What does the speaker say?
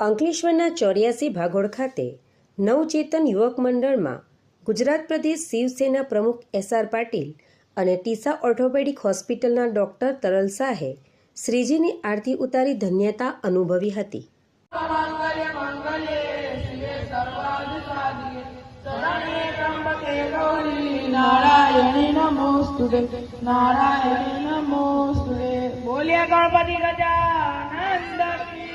અંકલેશ્વરના ચોર્યાસી ભાગોળ ખાતે નવચેતન યુવક મંડળમાં ગુજરાત પ્રદેશ શિવસેના પ્રમુખ એસ આર પાટીલ અને ટીસા ઓર્થોપેડિક હોસ્પિટલના ડોક્ટર તરલ શાહે શ્રીજીની આરતી ઉતારી ધન્યતા અનુભવી હતી. નારાયણી નમોસ્તુતે નારાયણી નમોસ્તુતે બોલ્યા ગણપતિ ગજાનંદ